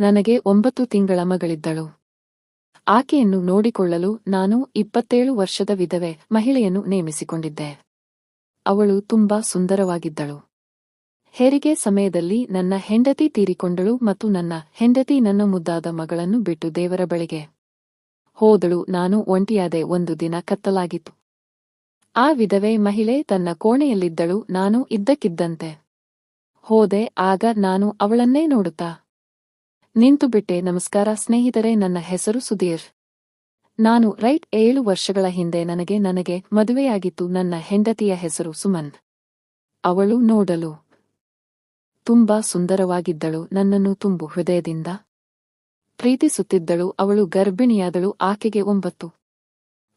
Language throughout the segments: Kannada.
ನನಗೆ ಒಂಬತ್ತು ತಿಂಗಳ ಮಗಳಿದ್ದಳು. ಆಕೆಯನ್ನು ನೋಡಿಕೊಳ್ಳಲು ನಾನು ಇಪ್ಪತ್ತೇಳು ವರ್ಷದ ವಿಧವೆ, ಮಹಿಳೆಯನ್ನು ನೇಮಿಸಿಕೊಂಡಿದ್ದೆ. ಅವಳು ತುಂಬಾ ಸುಂದರವಾಗಿದ್ದಳು. ಹೆರಿಗೆ ಸಮಯದಲ್ಲಿ ನನ್ನ ಹೆಂಡತಿ ತೀರಿಕೊಂಡಳು ಮತ್ತು ನನ್ನ ಹೆಂಡತಿ ನನ್ನ ಮುದ್ದಾದ ಮಗಳನ್ನು ಬಿಟ್ಟು ದೇವರ ಬಳಿಗೆ ಹೋದಳು. ನಾನು ಒಂಟಿಯಾದೆ ಒಂದು ದಿನ ಕತ್ತಲಾಗಿತ್ತು. ಆ ವಿಧವೆ ಮಹಿಳೆ ತನ್ನ ಕೋಣೆಯಲ್ಲಿದ್ದಳು. ನಾನು ಇದ್ದಕ್ಕಿದ್ದಂತೆ ಹೋದೆ. ಆಗ ನಾನು ಅವಳನ್ನೇ ನೋಡುತ್ತಾ ನಿಂತುಬಿಟ್ಟೆ ನಮಸ್ಕಾರ ಸ್ನೇಹಿತರೆ, ನನ್ನ ಹೆಸರು ಸುಧೀರ್. ನಾನು ರೈಟ್ ಏಳು ವರ್ಷಗಳ ಹಿಂದೆ ನನಗೆ ನನಗೆ ಮದುವೆಯಾಗಿತ್ತು. ನನ್ನ ಹೆಂಡತಿಯ ಹೆಸರು ಸುಮನ್. ಅವಳು ನೋಡಲು ತುಂಬಾ ಸುಂದರವಾಗಿದ್ದಳು. ನನ್ನನ್ನು ತುಂಬು ಹೃದಯದಿಂದ ಪ್ರೀತಿಸುತ್ತಿದ್ದಳು. ಅವಳು ಗರ್ಭಿಣಿಯಾದಳು, ಆಕೆಗೆ ಒಂಬತ್ತು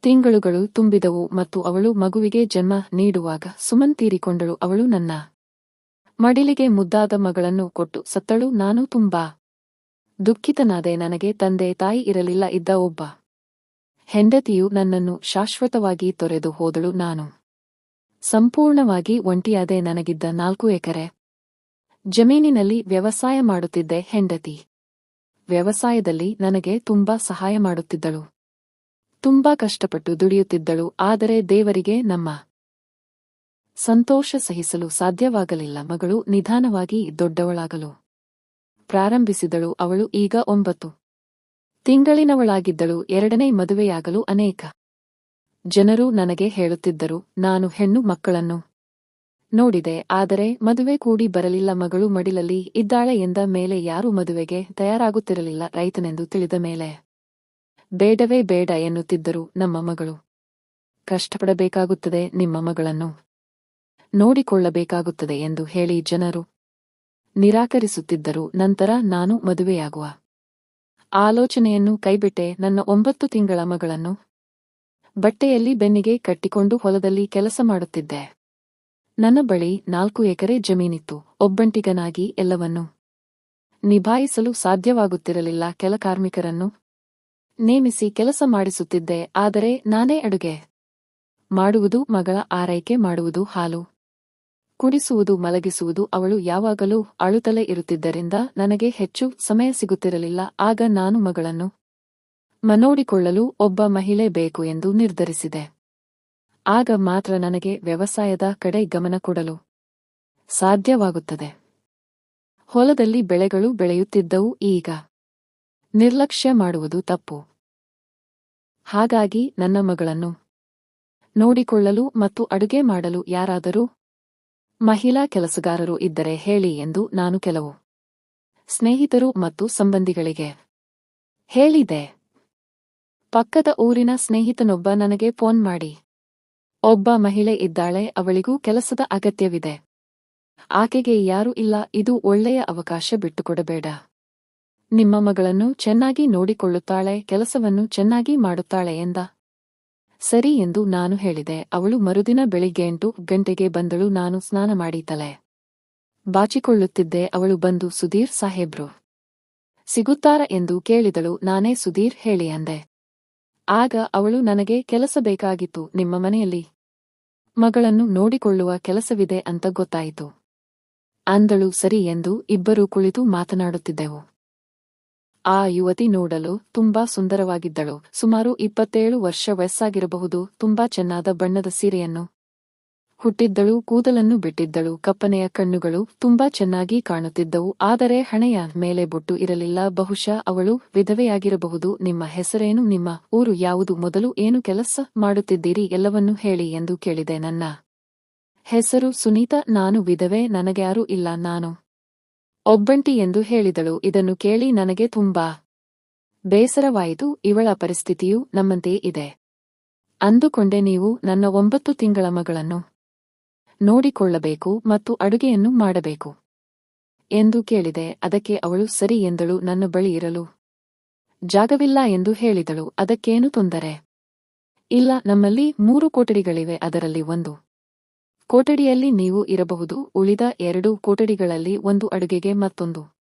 ತಿಂಗಳುಗಳು ತುಂಬಿದವು ಮತ್ತು ಅವಳು ಮಗುವಿಗೆ ಜನ್ಮ ನೀಡುವಾಗ ಸುಮನ್ ತೀರಿಕೊಂಡಳು. ಅವಳು ನನ್ನ ಮಡಿಲಿಗೆ ಮುದ್ದಾದ ಮಗಳನ್ನು ಕೊಟ್ಟು ಸತ್ತಳು. ನಾನು ತುಂಬಾ ದುಃಖಿತನಾದೆ ನನಗೆ ತಂದೆ ತಾಯಿ ಇರಲಿಲ್ಲ ಇದ್ದ ಒಬ್ಬ. ಹೆಂಡತಿಯು ನನ್ನನ್ನು ಶಾಶ್ವತವಾಗಿ ತೊರೆದು ಹೋದಳು ನಾನು. ಸಂಪೂರ್ಣವಾಗಿ ಒಂಟಿಯಾದೆ ನನಗಿದ್ದ ನಾಲ್ಕು ಎಕರೆ. ಜಮೀನಿನಲ್ಲಿ ವ್ಯವಸಾಯ ಮಾಡುತ್ತಿದ್ದೆ ಹೆಂಡತಿ. ವ್ಯವಸಾಯದಲ್ಲಿ ನನಗೆ ತುಂಬಾ ಸಹಾಯ ಮಾಡುತ್ತಿದ್ದಳು. ತುಂಬಾ ಕಷ್ಟಪಟ್ಟು ದುಡಿಯುತ್ತಿದ್ದಳು, ಆದರೆ ದೇವರಿಗೆ ನಮ್ಮ ಸಂತೋಷ ಸಹಿಸಲು ಸಾಧ್ಯವಾಗಲಿಲ್ಲ. ಮಗಳು ನಿಧಾನವಾಗಿ ದೊಡ್ಡವಳಾಗಲು. ಪ್ರಾರಂಭಿಸಿದಳು ಅವಳು ಈಗ ಒಂಬತ್ತು. ತಿಂಗಳಿನವಳಾಗಿದ್ದಳು ಎರಡನೇ ಮದುವೆಯಾಗಲು ಅನೇಕ. ಜನರು ನನಗೆ ಹೇಳುತ್ತಿದ್ದರು, ನಾನು ಹೆಣ್ಣು ಮಕ್ಕಳನ್ನು ನೋಡಿದೆ, ಆದರೆ ಮದುವೆ ಕೂಡಿ ಬರಲಿಲ್ಲ, ಮಗಳು ಮಡಿಲಲ್ಲಿ ಇದ್ದಾಳೆ ಎಂದ ಮೇಲೆ ಯಾರೂ ಮದುವೆಗೆ ತಯಾರಾಗುತ್ತಿರಲಿಲ್ಲ, ರೈತನೆಂದು ತಿಳಿದ ಮೇಲೆ. ಬೇಡವೇ ಬೇಡ ಎನ್ನುತ್ತಿದ್ದರು ನಮ್ಮ ಮಗಳು. ಕಷ್ಟಪಡಬೇಕಾಗುತ್ತದೆ, ನಿಮ್ಮ ಮಗಳನ್ನು ನೋಡಿಕೊಳ್ಳಬೇಕಾಗುತ್ತದೆ ಎಂದು ಹೇಳಿ ಜನರು ನಿರಾಕರಿಸುತ್ತಿದ್ದರು ನಂತರ ನಾನು ಮದುವೆಯಾಗುವ. ಆಲೋಚನೆಯನ್ನು ಕೈಬಿಟ್ಟೆ ನನ್ನ ಒಂಬತ್ತು ತಿಂಗಳ ಮಗಳನ್ನು. ಬಟ್ಟೆಯಲ್ಲಿ ಬೆನ್ನಿಗೆ ಕಟ್ಟಿಕೊಂಡು ಹೊಲದಲ್ಲಿ ಕೆಲಸ ಮಾಡುತ್ತಿದ್ದೆ. ನನ್ನ ಬಳಿ ನಾಲ್ಕು ಎಕರೆ ಜಮೀನಿತ್ತು, ಒಬ್ಬಂಟಿಗನಾಗಿ ಎಲ್ಲವನ್ನೂ. ನಿಭಾಯಿಸಲು ಸಾಧ್ಯವಾಗುತ್ತಿರಲಿಲ್ಲ ಕೆಲ ಕಾರ್ಮಿಕರನ್ನು. ನೇಮಿಸಿ ಕೆಲಸ ಮಾಡಿಸುತ್ತಿದ್ದೆ, ಆದರೆ ನಾನೇ ಅಡುಗೆ. ಮಾಡುವುದು ಮಗಳ ಆರೈಕೆ, ಮಾಡುವುದು ಹಾಲು. ಕುಡಿಸುವುದು ಮಲಗಿಸುವುದು ಅವಳು ಯಾವಾಗಲೂ ಅಳುತ್ತಲೇ ಇರುತ್ತಿದ್ದರಿಂದ ನನಗೆ ಹೆಚ್ಚು ಸಮಯ ಸಿಗುತ್ತಿರಲಿಲ್ಲ. ಆಗ ನಾನು ಮಗಳನ್ನು ಮನೋಡಿಕೊಳ್ಳಲು ಒಬ್ಬ ಮಹಿಳೆ ಬೇಕು ಎಂದು ನಿರ್ಧರಿಸಿದೆ. ಆಗ ಮಾತ್ರ ನನಗೆ ವ್ಯವಸಾಯದ ಕಡೆ ಗಮನ ಕೊಡಲು ಸಾಧ್ಯವಾಗುತ್ತದೆ. ಹೊಲದಲ್ಲಿ ಬೆಳೆಗಳು ಬೆಳೆಯುತ್ತಿದ್ದವು ಈಗ ನಿರ್ಲಕ್ಷ್ಯ ಮಾಡುವುದು ತಪ್ಪು. ಹಾಗಾಗಿ ನನ್ನ ಮಗಳನ್ನು ನೋಡಿಕೊಳ್ಳಲು ಮತ್ತು ಅಡುಗೆ ಮಾಡಲು ಯಾರಾದರೂ ಮಹಿಳಾ ಕೆಲಸಗಾರರು ಇದ್ದರೆ ಹೇಳಿ ಎಂದು ನಾನು ಕೆಲವು ಸ್ನೇಹಿತರು ಮತ್ತು ಸಂಬಂಧಿಗಳಿಗೆ ಹೇಳಿದೆ. ಪಕ್ಕದ ಊರಿನ ಸ್ನೇಹಿತನೊಬ್ಬ ನನಗೆ ಫೋನ್ ಮಾಡಿ, ಒಬ್ಬ ಮಹಿಳೆ ಇದ್ದಾಳೆ, ಅವಳಿಗೂ ಕೆಲಸದ ಅಗತ್ಯವಿದೆ. ಆಕೆಗೆ ಯಾರೂ ಇಲ್ಲ, ಇದು ಒಳ್ಳೆಯ ಅವಕಾಶ ಬಿಟ್ಟುಕೊಡಬೇಡ. ನಿಮ್ಮ ಮಗಳನ್ನು ಚೆನ್ನಾಗಿ ನೋಡಿಕೊಳ್ಳುತ್ತಾಳೆ, ಕೆಲಸವನ್ನು ಚೆನ್ನಾಗಿ ಮಾಡುತ್ತಾಳೆ ಎಂದ. ಸರಿ ಎಂದು ನಾನು ಹೇಳಿದೆ. ಅವಳು ಮರುದಿನ ಬೆಳಿಗ್ಗೆ ಎಂಟು ಗಂಟೆಗೆ ಬಂದಳು. ನಾನು ಸ್ನಾನ ಮಾಡಿ ತಲೆ ಬಾಚಿಕೊಳ್ಳುತ್ತಿದ್ದೆ. ಅವಳು ಬಂದು, ಸುಧೀರ್ ಸಾಹೇಬ್ರು, ಸಿಗುತ್ತಾರ ಎಂದು ಕೇಳಿದಳು. ನಾನೇ ಸುಧೀರ್ ಹೇಳಿ ಅಂದೆ. ಆಗ ಅವಳು, ನನಗೆ ಕೆಲಸ ಬೇಕಾಗಿತ್ತು. ನಿಮ್ಮ ಮನೆಯಲ್ಲಿ ಮಗಳನ್ನು ನೋಡಿಕೊಳ್ಳುವ ಕೆಲಸವಿದೆ ಅಂತ ಗೊತ್ತಾಯಿತು. ಅಂದಳು. ಸರಿ ಎಂದು ಇಬ್ಬರೂ ಕುಳಿತು ಮಾತನಾಡುತ್ತಿದ್ದೆವು. ಆ ಯುವತಿ ನೋಡಲು ತುಂಬಾ ಸುಂದರವಾಗಿದ್ದಳು. ಸುಮಾರು ಇಪ್ಪತ್ತೇಳು ವರ್ಷ ವಯಸ್ಸಾಗಿರಬಹುದು. ತುಂಬಾ ಚೆನ್ನಾದ ಬಣ್ಣದ ಸೀರೆಯನ್ನು ಹುಟ್ಟಿದ್ದಳು. ಕೂದಲನ್ನು ಬಿಟ್ಟಿದ್ದಳು. ಕಪ್ಪನೆಯ ಕಣ್ಣುಗಳು ತುಂಬಾ ಚೆನ್ನಾಗಿ ಕಾಣುತ್ತಿದ್ದವು. ಆದರೆ ಹಣೆಯ ಮೇಲೆ ಬೊಟ್ಟು ಇರಲಿಲ್ಲ. ಬಹುಶಃ ಅವಳು ವಿಧವೆಯಾಗಿರಬಹುದು. ನಿಮ್ಮ ಹೆಸರೇನು? ನಿಮ್ಮ ಊರು ಯಾವುದು? ಮೊದಲು ಏನು ಕೆಲಸ ಮಾಡುತ್ತಿದ್ದೀರಿ? ಎಲ್ಲವನ್ನೂ ಹೇಳಿ ಎಂದು ಕೇಳಿದೆ ನನ್ನ ಹೆಸರು ಸುನೀತಾ. ನಾನು ವಿಧವೆ. ನನಗ್ಯಾರೂ ಇಲ್ಲ. ನಾನು ಒಬ್ಬಂಟಿ ಎಂದು ಹೇಳಿದಳು, ಇದನ್ನು ಕೇಳಿ ನನಗೆ ತುಂಬಾ ಬೇಸರವಾಯಿತು, ಇವಳ ಪರಿಸ್ಥಿತಿಯು ನಮ್ಮಂತೆ ಇದೆ. ಅಂದುಕೊಂಡೆ ನೀವು ನನ್ನ ಒಂಬತ್ತು ತಿಂಗಳ ಮಗಳನ್ನು ನೋಡಿಕೊಳ್ಳಬೇಕು ಮತ್ತು ಅಡುಗೆಯನ್ನು ಮಾಡಬೇಕು ಎಂದು ಕೇಳಿದೆ, ಅದಕ್ಕೆ ಅವಳು ಸರಿ ಎಂದಳು, ನನ್ನ ಬಳಿ ಇರಲು ಜಾಗವಿಲ್ಲ ಎಂದು ಹೇಳಿದಳು, ಅದಕ್ಕೇನು ತೊಂದರೆ? ಇಲ್ಲ, ನಮ್ಮಲ್ಲಿ ಮೂರು ಕೊಠಡಿಗಳಿವೆ ಅದರಲ್ಲಿ ಒಂದು ಕೊಠಡಿಯಲ್ಲಿ ನೀವು ಇರಬಹುದು. ಉಳಿದ ಎರಡು ಕೊಠಡಿಗಳಲ್ಲಿ ಒಂದು ಅಡುಗೆಗೆ ಮತ್ತೊಂದು.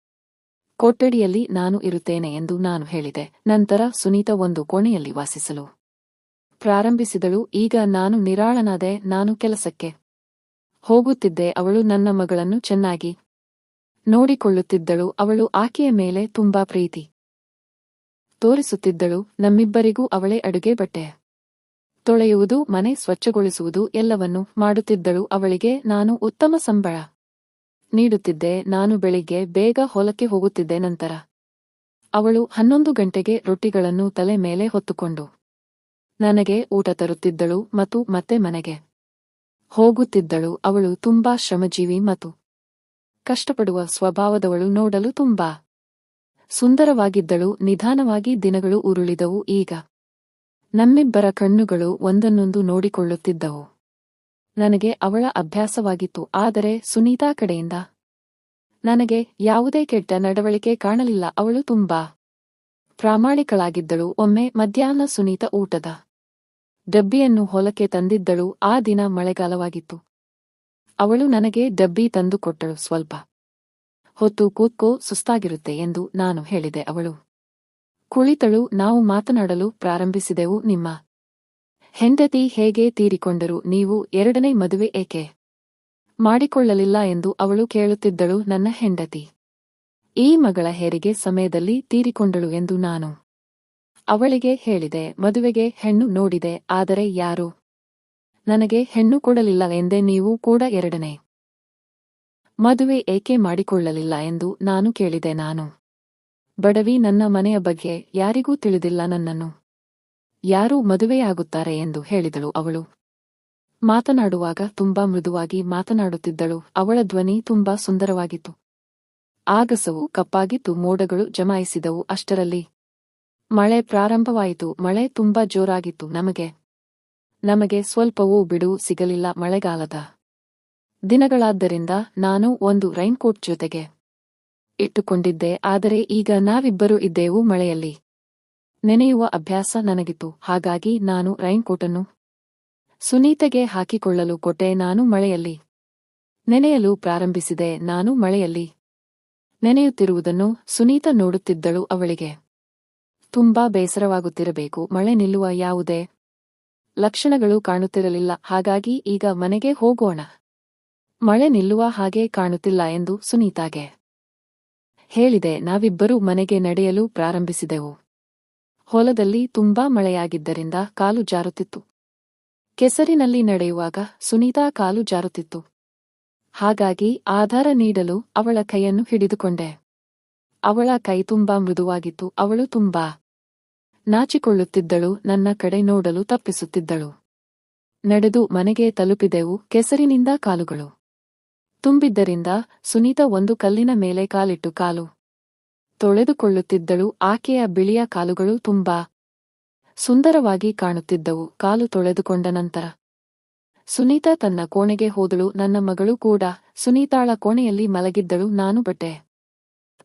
ಕೊಠಡಿಯಲ್ಲಿ ನಾನು ಇರುತ್ತೇನೆ ಎಂದು ನಾನು ಹೇಳಿದೆ. ನಂತರ ಸುನೀತಾ ಒಂದು ಕೋಣೆಯಲ್ಲಿ ವಾಸಿಸಲು ಪ್ರಾರಂಭಿಸಿದಳು. ಈಗ ನಾನು ನಿರಾಳನಾದೆ ನಾನು ಕೆಲಸಕ್ಕೆ ಹೋಗುತ್ತಿದ್ದೆ. ಅವಳು ನನ್ನ ಮಗಳನ್ನು ಚೆನ್ನಾಗಿ ನೋಡಿಕೊಳ್ಳುತ್ತಿದ್ದಳು. ಅವಳು ಆಕೆಯ ಮೇಲೆ ತುಂಬಾ ಪ್ರೀತಿ ತೋರಿಸುತ್ತಿದ್ದಳು. ನಮ್ಮಿಬ್ಬರಿಗೂ ಅವಳೇ ಅಡುಗೆ ಬಟ್ಟೆ ತೊಳೆಯುವುದು, ಮನೆ ಸ್ವಚ್ಛಗೊಳಿಸುವುದು ಎಲ್ಲವನ್ನೂ ಮಾಡುತ್ತಿದ್ದಳು ಅವಳಿಗೆ, ನಾನು ಉತ್ತಮ ಸಂಬಳ ನೀಡುತ್ತಿದ್ದೆ, ನಾನು ಬೆಳಿಗ್ಗೆ ಬೇಗ ಹೊಲಕ್ಕೆ ಹೋಗುತ್ತಿದ್ದೆ ನಂತರ. ಅವಳು ಹನ್ನೊಂದು ಗಂಟೆಗೆ ರೊಟ್ಟಿಗಳನ್ನು ತಲೆ ಮೇಲೆ ಹೊತ್ತುಕೊಂಡು ನನಗೆ ಊಟ ತರುತ್ತಿದ್ದಳು ಮತ್ತು ಮತ್ತೆ ಮನೆಗೆ ಹೋಗುತ್ತಿದ್ದಳು. ಅವಳು ತುಂಬಾ ಶ್ರಮಜೀವಿ ಮತ್ತು ಕಷ್ಟಪಡುವ ಸ್ವಭಾವದವಳು ನೋಡಲು ತುಂಬಾ ಸುಂದರವಾಗಿದ್ದಳು. ನಿಧಾನವಾಗಿ ದಿನಗಳು ಉರುಳಿದವು. ಈಗ ನಮ್ಮಿಬ್ಬರ ಕಣ್ಣುಗಳು ಒಂದನ್ನೊಂದು ನೋಡಿಕೊಳ್ಳುತ್ತಿದ್ದವು. ನನಗೆ ಅವಳ ಅಭ್ಯಾಸವಾಗಿತ್ತು, ಆದರೆ ಸುನೀತಾ ಕಡೆಯಿಂದ, ನನಗೆ ಯಾವುದೇ ಕೆಟ್ಟ ನಡವಳಿಕೆ ಕಾಣಲಿಲ್ಲ, ಅವಳು ತುಂಬಾ ಪ್ರಾಮಾಣಿಕಳಾಗಿದ್ದಳು. ಒಮ್ಮೆ ಮಧ್ಯಾಹ್ನ ಸುನೀತ ಊಟದ ಡಬ್ಬಿಯನ್ನು ಹೊಲಕ್ಕೆ ತಂದಿದ್ದಳು, ಆ ದಿನ ಮಳೆಗಾಲವಾಗಿತ್ತು. ಅವಳು ನನಗೆ ಡಬ್ಬಿ ತಂದುಕೊಟ್ಟಳು ಸ್ವಲ್ಪ ಹೊತ್ತು ಕೂತ್ಕೋ, ಸುಸ್ತಾಗಿರುತ್ತೆ ಎಂದು ನಾನು ಹೇಳಿದೆ, ಅವಳು ಕುಳಿತಳು, ನಾವು ಮಾತನಾಡಲು ಪ್ರಾರಂಭಿಸಿದೆವು ನಿಮ್ಮ ಹೆಂಡತಿ ಹೇಗೆ ತೀರಿಕೊಂಡರು, ನೀವು ಎರಡನೇ ಮದುವೆ ಏಕೆ ಮಾಡಿಕೊಳ್ಳಲಿಲ್ಲ ಎಂದು ಅವಳು ಕೇಳುತ್ತಿದ್ದಳು, ನನ್ನ ಹೆಂಡತಿ. ಈ ಮಗಳ ಹೆರಿಗೆ ಸಮಯದಲ್ಲಿ ತೀರಿಕೊಂಡಳು ಎಂದು ನಾನು ಅವಳಿಗೆ ಹೇಳಿದೆ, ಮದುವೆಗೆ ಹೆಣ್ಣು ನೋಡಿದೆ, ಆದರೆ ಯಾರು ನನಗೆ ಹೆಣ್ಣು ಕೊಡಲಿಲ್ಲ ಎಂದೇ ನೀವು ಕೂಡ ಎರಡನೇ ಮದುವೆ ಏಕೆ ಮಾಡಿಕೊಳ್ಳಲಿಲ್ಲ ಎಂದು ನಾನು ಕೇಳಿದೆ, ನಾನು ಬಡವಿ ನನ್ನ ಮನೆಯ ಬಗ್ಗೆ ಯಾರಿಗೂ ತಿಳಿದಿಲ್ಲ ನನ್ನನ್ನು. ಯಾರು ಮದುವೆಯಾಗುತ್ತಾರೆ ಎಂದು ಹೇಳಿದಳು ಅವಳು. ಮಾತನಾಡುವಾಗ ತುಂಬಾ ಮೃದುವಾಗಿ ಮಾತನಾಡುತ್ತಿದ್ದಳು, ಅವಳ ಧ್ವನಿ ತುಂಬಾ ಸುಂದರವಾಗಿತ್ತು. ಆಗಸವು ಕಪ್ಪಾಗಿತ್ತು, ಮೋಡಗಳು ಜಮಾಯಿಸಿದವು ಅಷ್ಟರಲ್ಲಿ. ಮಳೆ ಪ್ರಾರಂಭವಾಯಿತು, ಮಳೆ ತುಂಬಾ ಜೋರಾಗಿತ್ತು ನಮಗೆ. ನಮಗೆ ಸ್ವಲ್ಪವೂ ಬಿಡು ಸಿಗಲಿಲ್ಲ ಮಳೆಗಾಲದ ದಿನಗಳಾದ್ದರಿಂದ ನಾನು ಒಂದು ರೈನ್ಕೋಟ್ ಜೊತೆಗೆ ಇಟ್ಟುಕೊಂಡಿದ್ದೆ, ಆದರೆ ಈಗ ನಾವಿಬ್ಬರು ಇದ್ದೇವು ಮಳೆಯಲ್ಲಿ. ನೆನೆಯುವ ಅಭ್ಯಾಸ ನನಗಿತ್ತು, ಹಾಗಾಗಿ ನಾನು ರೈನ್ಕೋಟನ್ನು ಸುನೀತೆಗೆ ಹಾಕಿಕೊಳ್ಳಲು ಕೊಟ್ಟೆ, ನಾನು ಮಳೆಯಲ್ಲಿ ನೆನೆಯಲು ಪ್ರಾರಂಭಿಸಿದೆ, ನಾನು ಮಳೆಯಲ್ಲಿ ನೆನೆಯುತ್ತಿರುವುದನ್ನು ಸುನೀತ ನೋಡುತ್ತಿದ್ದಳು ಅವಳಿಗೆ. ತುಂಬಾ ಬೇಸರವಾಗುತ್ತಿರಬೇಕು, ಮಳೆ ನಿಲ್ಲುವ ಯಾವುದೇ ಲಕ್ಷಣಗಳು ಕಾಣುತ್ತಿರಲಿಲ್ಲ, ಹಾಗಾಗಿ ಈಗ ಮನೆಗೆ ಹೋಗೋಣ. ಮಳೆ ನಿಲ್ಲುವ ಹಾಗೆ ಕಾಣುತ್ತಿಲ್ಲ ಎಂದು ಸುನೀತಾಗೆ ಹೇಳಿದೆ, ನಾವಿಬ್ಬರೂ ಮನೆಗೆ ನಡೆಯಲು ಪ್ರಾರಂಭಿಸಿದೆವು. ಹೊಲದಲ್ಲಿ ತುಂಬಾ ಮಳೆಯಾಗಿದ್ದರಿಂದ ಕಾಲು ಜಾರುತ್ತಿತ್ತು. ಕೆಸರಿನಲ್ಲಿ ನಡೆಯುವಾಗ ಸುನೀತಾ ಕಾಲು ಜಾರುತ್ತಿತ್ತು. ಹಾಗಾಗಿ ಆಧಾರ ನೀಡಲು ಅವಳ ಕೈಯನ್ನು ಹಿಡಿದುಕೊಂಡೆ. ಅವಳ ಕೈ ತುಂಬಾ ಮೃದುವಾಗಿತ್ತು, ಅವಳು ತುಂಬಾ ನಾಚಿಕೊಳ್ಳುತ್ತಿದ್ದಳು, ನನ್ನ ಕಡೆ ನೋಡಲು ತಪ್ಪಿಸುತ್ತಿದ್ದಳು. ನಡೆದು ಮನೆಗೆ ತಲುಪಿದೆವು, ಕೆಸರಿನಿಂದ ಕಾಲುಗಳು. ತುಂಬಿದ್ದರಿಂದ ಸುನೀತ ಒಂದು ಕಲ್ಲಿನ ಮೇಲೆ ಕಾಲಿಟ್ಟು ಕಾಲು ತೊಳೆದುಕೊಳ್ಳುತ್ತಿದ್ದಳು. ಆಕೆಯ ಬಿಳಿಯ ಕಾಲುಗಳು ತುಂಬಾ ಸುಂದರವಾಗಿ ಕಾಣುತ್ತಿದ್ದವು. ಕಾಲು ತೊಳೆದುಕೊಂಡ ನಂತರ ಸುನೀತಾ ತನ್ನ ಕೋಣೆಗೆ ಹೋದಳು. ನನ್ನ ಮಗಳು ಕೂಡ ಸುನೀತಾಳ ಕೋಣೆಯಲ್ಲಿ ಮಲಗಿದ್ದಳು. ನಾನು ಬಟ್ಟೆ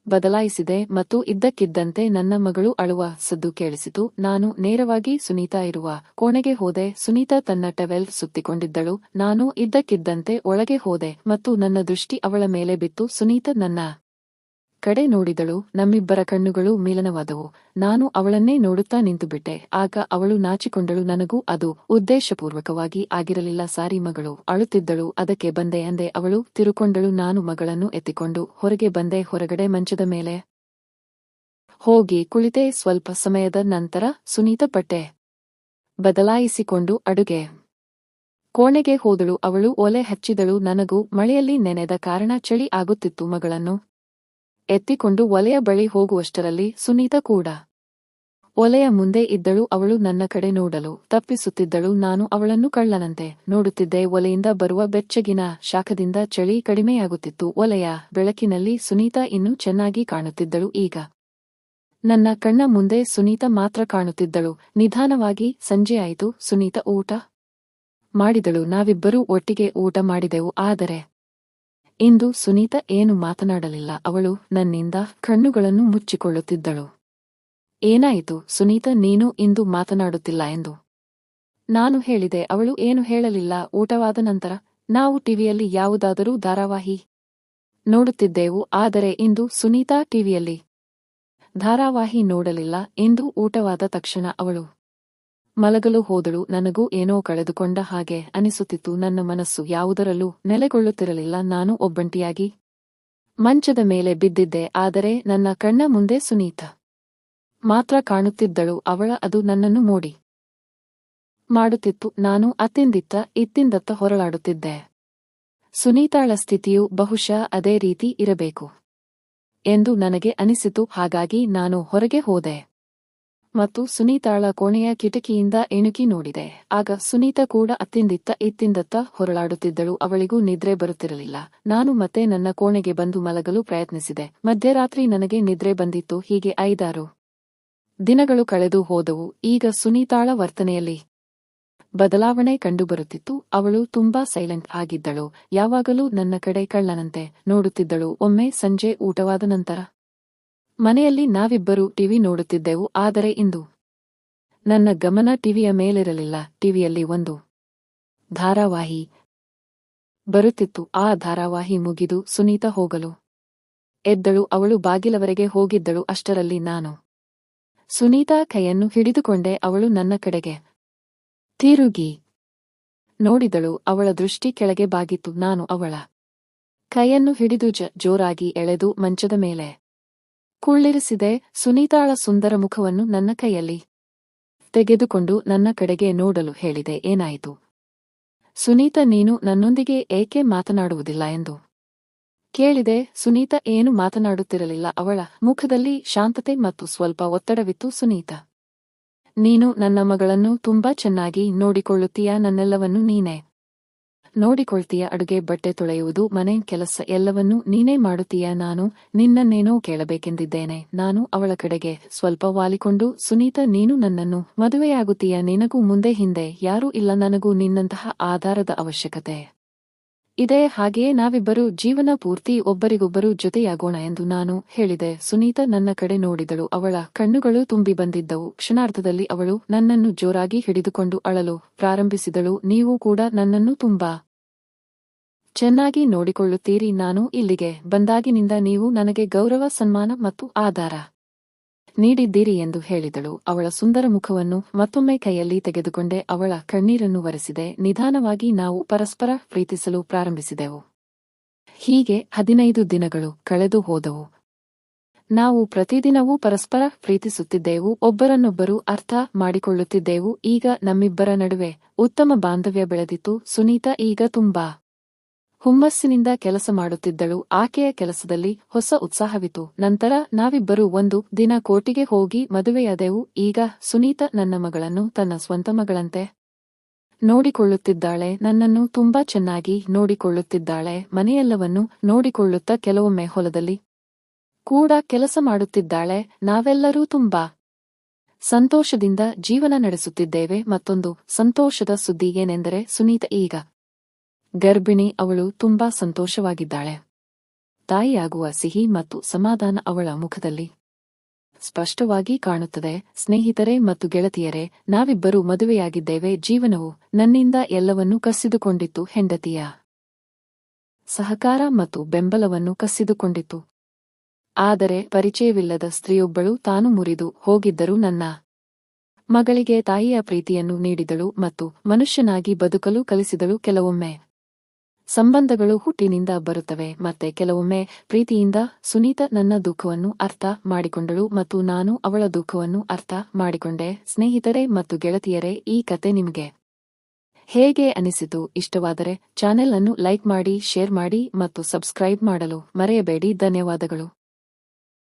ಬದಲಾಯಿಸಿದೆ ಮತ್ತು ಇದ್ದಕ್ಕಿದ್ದಂತೆ ನನ್ನ ಮಗಳು ಅಳುವ ಸದ್ದು ಕೇಳಿಸಿತು. ನಾನು ನೇರವಾಗಿ ಸುನೀತಾ ಇರುವ ಕೋಣೆಗೆ ಹೋದೆ. ಸುನೀತಾ ತನ್ನ ಟವೆಲ್ ಸುತ್ತಿಕೊಂಡಿದ್ದಳು. ನಾನು ಇದ್ದಕ್ಕಿದ್ದಂತೆ ಒಳಗೆ ಹೋದೆ ಮತ್ತು ನನ್ನ ದೃಷ್ಟಿ ಅವಳ ಮೇಲೆ ಬಿತ್ತು. ಸುನೀತಾ ನನ್ನ ಕಡೆ ನೋಡಿದಳು, ನಮ್ಮಿಬ್ಬರ ಕಣ್ಣುಗಳು ಮೇಲನವಾದವು. ನಾನು ಅವಳನ್ನೇ ನೋಡುತ್ತಾ ನಿಂತುಬಿಟ್ಟೆ, ಆಗ ಅವಳು ನಾಚಿಕೊಂಡಳು, ನನಗೂ ಅದು ಉದ್ದೇಶಪೂರ್ವಕವಾಗಿ ಆಗಿರಲಿಲ್ಲ. ಸಾರಿ ಮಗಳು, ಅಳುತ್ತಿದ್ದಳು, ಅದಕ್ಕೆ ಬಂದೆ ಅಂದೆ ಅವಳು ತಿರುಕೊಂಡಳು. ನಾನು ಮಗಳನ್ನು ಎತ್ತಿಕೊಂಡು ಹೊರಗೆ ಬಂದೆ, ಹೊರಗಡೆ ಮಂಚದ ಮೇಲೆ. ಹೋಗಿ ಕುಳಿತೆ, ಸ್ವಲ್ಪ ಸಮಯದ ನಂತರ ಸುನೀತ ಪಟ್ಟೆ ಬದಲಾಯಿಸಿಕೊಂಡು ಅಡುಗೆ ಕೋಣೆಗೆ ಹೋದಳು. ಅವಳು ಒಲೆ ಹಚ್ಚಿದಳು, ನನಗೂ ಮಳೆಯಲ್ಲಿ ನೆನೆದ ಕಾರಣ ಚಳಿ ಆಗುತ್ತಿತ್ತು ಮಗಳನ್ನು ಎತ್ತಿಕೊಂಡು ಒಲೆಯ ಬಳಿ ಹೋಗುವಷ್ಟರಲ್ಲಿ ಸುನೀತ ಕೂಡ. ಒಲೆಯ ಮುಂದೆ ಇದ್ದಳು, ಅವಳು ನನ್ನ ಕಡೆ ನೋಡಲು ತಪ್ಪಿಸುತ್ತಿದ್ದಳು, ನಾನು ಅವಳನ್ನು ಕಳ್ಳನಂತೆ ನೋಡುತ್ತಿದ್ದೆ, ಒಲೆಯಿಂದ ಬರುವ ಬೆಚ್ಚಗಿನ ಶಾಖದಿಂದ ಚಳಿ ಕಡಿಮೆಯಾಗುತ್ತಿತ್ತು, ಒಲೆಯ ಬೆಳಕಿನಲ್ಲಿ ಸುನೀತಾ ಇನ್ನೂ ಚೆನ್ನಾಗಿ ಕಾಣುತ್ತಿದ್ದಳು, ಈಗ. ನನ್ನ ಕಣ್ಣ ಮುಂದೆ ಸುನೀತ ಮಾತ್ರ ಕಾಣುತ್ತಿದ್ದಳು, ನಿಧಾನವಾಗಿ ಸಂಜೆಯಾಯಿತು ಸುನೀತ ಊಟ ಮಾಡಿದಳು, ನಾವಿಬ್ಬರೂ ಒಟ್ಟಿಗೆ ಊಟ ಮಾಡಿದೆವು, ಆದರೆ ಇಂದು ಸುನೀತ ಏನು ಮಾತನಾಡಲಿಲ್ಲ, ಅವಳು ನನ್ನಿಂದ ಕಣ್ಣುಗಳನ್ನು ಮುಚ್ಚಿಕೊಳ್ಳುತ್ತಿದ್ದಳು. ಏನಾಯಿತು ಸುನೀತ, ನೀನು ಇಂದು ಮಾತನಾಡುತ್ತಿಲ್ಲ ಎಂದು? ನಾನು ಹೇಳಿದೆ, ಅವಳು ಏನು ಹೇಳಲಿಲ್ಲ, ಊಟವಾದ ನಂತರ ನಾವು ಟಿವಿಯಲ್ಲಿ ಯಾವುದಾದರೂ ಧಾರಾವಾಹಿ ನೋಡುತ್ತಿದ್ದೆವು, ಆದರೆ ಇಂದು ಸುನೀತಾ ಟಿವಿಯಲ್ಲಿ ಧಾರಾವಾಹಿ ನೋಡಲಿಲ್ಲ ಎಂದು ಊಟವಾದ ತಕ್ಷಣ ಅವಳು ಮಲಗಲು ಹೋದಳು. ನನಗೂ ಏನೋ ಕಳೆದುಕೊಂಡ ಹಾಗೆ ಅನಿಸುತ್ತಿತ್ತು. ನನ್ನ ಮನಸ್ಸು ಯಾವುದರಲ್ಲೂ ನೆಲೆಗೊಳ್ಳುತ್ತಿರಲಿಲ್ಲ. ನಾನು ಒಬ್ಬಂಟಿಯಾಗಿ ಮಂಚದ ಮೇಲೆ ಬಿದ್ದಿದ್ದೆ. ಆದರೆ ನನ್ನ ಕಣ್ಣ ಮುಂದೆ ಸುನೀತ ಮಾತ್ರ ಕಾಣುತ್ತಿದ್ದಳು. ಅವಳ ಅದು ನನ್ನನ್ನು ಮೋಡಿ ಮಾಡುತ್ತಿತ್ತು. ನಾನು ಅತ್ತಿಂದಿತ್ತ ಇತ್ತಿಂದತ್ತ ಹೊರಳಾಡುತ್ತಿದ್ದೆ. ಸುನೀತಾಳ ಸ್ಥಿತಿಯು ಬಹುಶಃ ಅದೇ ರೀತಿ ಇರಬೇಕು ಎಂದು ನನಗೆ ಅನಿಸಿತು. ಹಾಗಾಗಿ ನಾನು ಹೊರಗೆ ಹೋದೆ. ಮತ್ತು ಸುನೀತಾಳ ಕೋಣೆಯ ಕಿಟಕಿಯಿಂದ ಎಣುಕಿ ನೋಡಿದೆ. ಆಗ ಸುನೀತಾ ಕೂಡ ಅತ್ತಿಂದಿತ್ತ ಇತ್ತಿಂದತ್ತ ಹೊರಳಾಡುತ್ತಿದ್ದಳು. ಅವಳಿಗೂ ನಿದ್ರೆ ಬರುತ್ತಿರಲಿಲ್ಲ. ನಾನು ಮತ್ತೆ ನನ್ನ ಕೋಣೆಗೆ ಬಂದು ಮಲಗಲು ಪ್ರಯತ್ನಿಸಿದೆ. ಮಧ್ಯರಾತ್ರಿ ನನಗೆ ನಿದ್ರೆ ಬಂದಿತ್ತು. ಹೀಗೆ ಐದಾರು ದಿನಗಳು ಕಳೆದು ಹೋದವು. ಈಗ ಸುನೀತಾಳ ವರ್ತನೆಯಲ್ಲಿ ಬದಲಾವಣೆ ಕಂಡುಬರುತ್ತಿತ್ತು. ಅವಳು ತುಂಬಾ ಸೈಲೆಂಟ್ ಆಗಿದ್ದಳು. ಯಾವಾಗಲೂ ನನ್ನ ಕಡೆ ಕಳ್ಳನಂತೆ ನೋಡುತ್ತಿದ್ದಳು. ಒಮ್ಮೆ ಸಂಜೆ ಊಟವಾದ ನಂತರ ಮನೆಯಲ್ಲಿ ನಾವಿಬ್ಬರು ಟಿವಿ ನೋಡುತ್ತಿದ್ದೆವು, ಆದರೆ ಇಂದು ನನ್ನ ಗಮನ ಟಿವಿಯ ಮೇಲಿರಲಿಲ್ಲ, ಟಿವಿಯಲ್ಲಿ ಒಂದು ಧಾರಾವಾಹಿ ಬರುತ್ತಿತ್ತು. ಆ ಧಾರಾವಾಹಿ ಮುಗಿದು ಸುನೀತ ಹೋಗಲು ಎದ್ದಳು. ಅವಳು ಬಾಗಿಲವರೆಗೆ ಹೋಗಿದ್ದಳು, ಅಷ್ಟರಲ್ಲಿ ನಾನು ಸುನೀತಾ ಕೈಯನ್ನು ಹಿಡಿದುಕೊಂಡೆ. ಅವಳು ನನ್ನ ಕಡೆಗೆ ತಿರುಗಿ ನೋಡಿದಳು. ಅವಳ ದೃಷ್ಟಿ ಕೆಳಗೆ ಬಾಗಿತ್ತು. ನಾನು ಅವಳ ಕೈಯನ್ನು ಹಿಡಿದು ಜೋರಾಗಿ ಎಳೆದು ಮಂಚದ ಮೇಲೆ ಕುಳ್ಳಿರಿಸಿದೆ, ಸುನೀತಾಳ ಸುಂದರ ಮುಖವನ್ನು ನನ್ನ ಕೈಯಲ್ಲಿ ತೆಗೆದುಕೊಂಡು ನನ್ನ ಕಡೆಗೆ ನೋಡಲು ಹೇಳಿದೆ, ಏನಾಯಿತು? ಸುನೀತ, ನೀನು ನನ್ನೊಂದಿಗೆ ಏಕೆ ಮಾತನಾಡುವುದಿಲ್ಲ ಎಂದು ಕೇಳಿದೆ. ಸುನೀತ, ಏನು ಮಾತನಾಡುತ್ತಿರಲಿಲ್ಲ. ಅವಳ ಮುಖದಲ್ಲಿ ಶಾಂತತೆ ಮತ್ತು ಸ್ವಲ್ಪ ಒತ್ತಡವಿತ್ತು ಸುನೀತ. ನೀನು ನನ್ನ ಮಗಳನ್ನು ತುಂಬಾ ಚೆನ್ನಾಗಿ ನೋಡಿಕೊಳ್ಳುತ್ತೀಯ ನನ್ನೆಲ್ಲವನ್ನೂ ನೀನೇ? ನೋಡಿಕೊಳ್ತೀಯ, ಅಡುಗೆ ಬಟ್ಟೆ ತೊಳೆಯುವುದು, ಮನೆ ಕೆಲಸ ಎಲ್ಲವನ್ನೂ ನೀನೇ ಮಾಡುತ್ತೀಯ, ನಾನು ನಿನ್ನನ್ನೇನೋ ಕೇಳಬೇಕೆಂದಿದ್ದೇನೆ, ನಾನು ಅವಳ ಕಡೆಗೆ ಸ್ವಲ್ಪ ವಾಲಿಕೊಂಡು, ಸುನೀತ ನೀನು ನನ್ನನ್ನು ಮದುವೆಯಾಗುತ್ತೀಯ, ನಿನಗೂ ಮುಂದೆ ಹಿಂದೆ, ಯಾರೂ ಇಲ್ಲ, ನನಗೂ ನಿನ್ನಂತಹ ಆಧಾರದ ಅವಶ್ಯಕತೆ. ಇದೆ ಹಾಗೆಯೇ ನಾವಿಬ್ಬರು ಜೀವನ ಪೂರ್ತಿ ಒಬ್ಬರಿಗೊಬ್ಬರು ಜೊತೆಯಾಗೋಣ ಎಂದು ನಾನು ಹೇಳಿದೆ. ಸುನೀತಾ ನನ್ನ ಕಡೆ ನೋಡಿದಳು. ಅವಳ ಕಣ್ಣುಗಳು ತುಂಬಿ ಬಂದಿದ್ದವು. ಕ್ಷಣಾರ್ಧದಲ್ಲಿ ಅವಳು ನನ್ನನ್ನು ಜೋರಾಗಿ ಹಿಡಿದುಕೊಂಡು ಅಳಲು ಪ್ರಾರಂಭಿಸಿದಳು. ನೀವು ಕೂಡ ನನ್ನನ್ನು ತುಂಬಾ ಚೆನ್ನಾಗಿ ನೋಡಿಕೊಳ್ಳುತ್ತೀರಿ. ನಾನು ಇಲ್ಲಿಗೆ ಬಂದಾಗಿನಿಂದ ನೀವು ನನಗೆ ಗೌರವ, ಸನ್ಮಾನ ಮತ್ತು ಆಧಾರ. ನೀಡಿದ್ದೀರಿ ಎಂದು ಹೇಳಿದಳು. ಅವಳ ಸುಂದರ ಮುಖವನ್ನು ಮತ್ತೊಮ್ಮೆ ಕೈಯಲ್ಲಿ ತೆಗೆದುಕೊಂಡೆ. ಅವಳ ಕಣ್ಣೀರನ್ನು ಒರೆಸಿದೆ. ನಿಧಾನವಾಗಿ ನಾವು ಪರಸ್ಪರ ಪ್ರೀತಿಸಲು ಪ್ರಾರಂಭಿಸಿದೆವು. ಹೀಗೆ ಹದಿನೈದು ದಿನಗಳು ಕಳೆದು ಹೋದವು. ನಾವು ಪ್ರತಿದಿನವೂ ಪರಸ್ಪರ ಪ್ರೀತಿಸುತ್ತಿದ್ದೆವು. ಒಬ್ಬರನ್ನೊಬ್ಬರು ಅರ್ಥ ಮಾಡಿಕೊಳ್ಳುತ್ತಿದ್ದೆವು. ಈಗ ನಮ್ಮಿಬ್ಬರ ನಡುವೆ ಉತ್ತಮ ಬಾಂಧವ್ಯ ಬೆಳೆದಿತ್ತು. ಸುನೀತಾ ಈಗ ತುಂಬಾ ಹುಮ್ಮಸ್ಸಿನಿಂದ ಕೆಲಸ ಮಾಡುತ್ತಿದ್ದಳು. ಆಕೆಯ ಕೆಲಸದಲ್ಲಿ ಹೊಸ ಉತ್ಸಾಹವಿತು ನಂತರ ನಾವಿಬ್ಬರೂ ಒಂದು ದಿನ ಕೋಟಿಗೆ ಹೋಗಿ ಮದುವೆಯಾದೆವು. ಈಗ ಸುನೀತ ನನ್ನ ಮಗಳನ್ನು ತನ್ನ ಸ್ವಂತ ಮಗಳಂತೆ ನೋಡಿಕೊಳ್ಳುತ್ತಿದ್ದಾಳೆ. ನನ್ನನ್ನು ತುಂಬಾ ಚೆನ್ನಾಗಿ ನೋಡಿಕೊಳ್ಳುತ್ತಿದ್ದಾಳೆ. ಮನೆಯೆಲ್ಲವನ್ನು ನೋಡಿಕೊಳ್ಳುತ್ತಾ ಕೆಲವೊಮ್ಮೆ ಹೊಲದಲ್ಲಿ ಕೂಡ ಕೆಲಸ ಮಾಡುತ್ತಿದ್ದಾಳೆ. ನಾವೆಲ್ಲರೂ ತುಂಬಾ ಸಂತೋಷದಿಂದ ಜೀವನ ನಡೆಸುತ್ತಿದ್ದೇವೆ. ಮತ್ತೊಂದು ಸಂತೋಷದ ಸುದ್ದಿ ಏನೆಂದರೆ ಸುನೀತ ಈಗ ಗರ್ಭಿಣಿ ಅವಳು ತುಂಬಾ ಸಂತೋಷವಾಗಿದ್ದಾಳೆ. ತಾಯಿಯಾಗುವ ಸಿಹಿ ಮತ್ತು ಸಮಾಧಾನ ಅವಳ ಮುಖದಲ್ಲಿ ಸ್ಪಷ್ಟವಾಗಿ ಕಾಣುತ್ತದೆ. ಸ್ನೇಹಿತರೆ ಮತ್ತು ಗೆಳತಿಯರೇ, ನಾವಿಬ್ಬರೂ ಮದುವೆಯಾಗಿದ್ದೇವೆ. ಜೀವನವು ನನ್ನಿಂದ ಎಲ್ಲವನ್ನೂ ಕಸಿದುಕೊಂಡಿತ್ತು. ಹೆಂಡತಿಯ ಸಹಕಾರ ಮತ್ತು ಬೆಂಬಲವನ್ನು ಕಸಿದುಕೊಂಡಿತ್ತು. ಆದರೆ ಪರಿಚಯವಿಲ್ಲದ ಸ್ತ್ರೀಯೊಬ್ಬಳು ತಾನು ಮುರಿದು ಹೋಗಿದ್ದರೂ ನನ್ನ ಮಗಳಿಗೆ ತಾಯಿಯ ಪ್ರೀತಿಯನ್ನು ನೀಡಿದಳು ಮತ್ತು ಮನುಷ್ಯನಾಗಿ ಬದುಕಲು ಕಲಿಸಿದಳು ಕೆಲವೊಮ್ಮೆ. ಸಂಬಂಧಗಳು ಹುಟ್ಟಿನಿಂದ ಬರುತ್ತವೆ, ಮತ್ತೆ ಕೆಲವೊಮ್ಮೆ ಪ್ರೀತಿಯಿಂದ ಸುನೀತ ನನ್ನ ದುಃಖವನ್ನು ಅರ್ಥ ಮಾಡಿಕೊಂಡಳು ಮತ್ತು ನಾನು ಅವಳ ದುಃಖವನ್ನು ಅರ್ಥ ಮಾಡಿಕೊಂಡೆ. ಸ್ನೇಹಿತರೆ ಮತ್ತು ಗೆಳತಿಯರೇ, ಈ ಕತೆ ನಿಮಗೆ ಹೇಗೆ ಅನಿಸಿತು? ಇಷ್ಟವಾದರೆ ಚಾನೆಲ್ ಅನ್ನು ಲೈಕ್ ಮಾಡಿ, ಶೇರ್ ಮಾಡಿ ಮತ್ತು ಸಬ್ಸ್ಕ್ರೈಬ್ ಮಾಡಲು ಮರೆಯಬೇಡಿ. ಧನ್ಯವಾದಗಳು.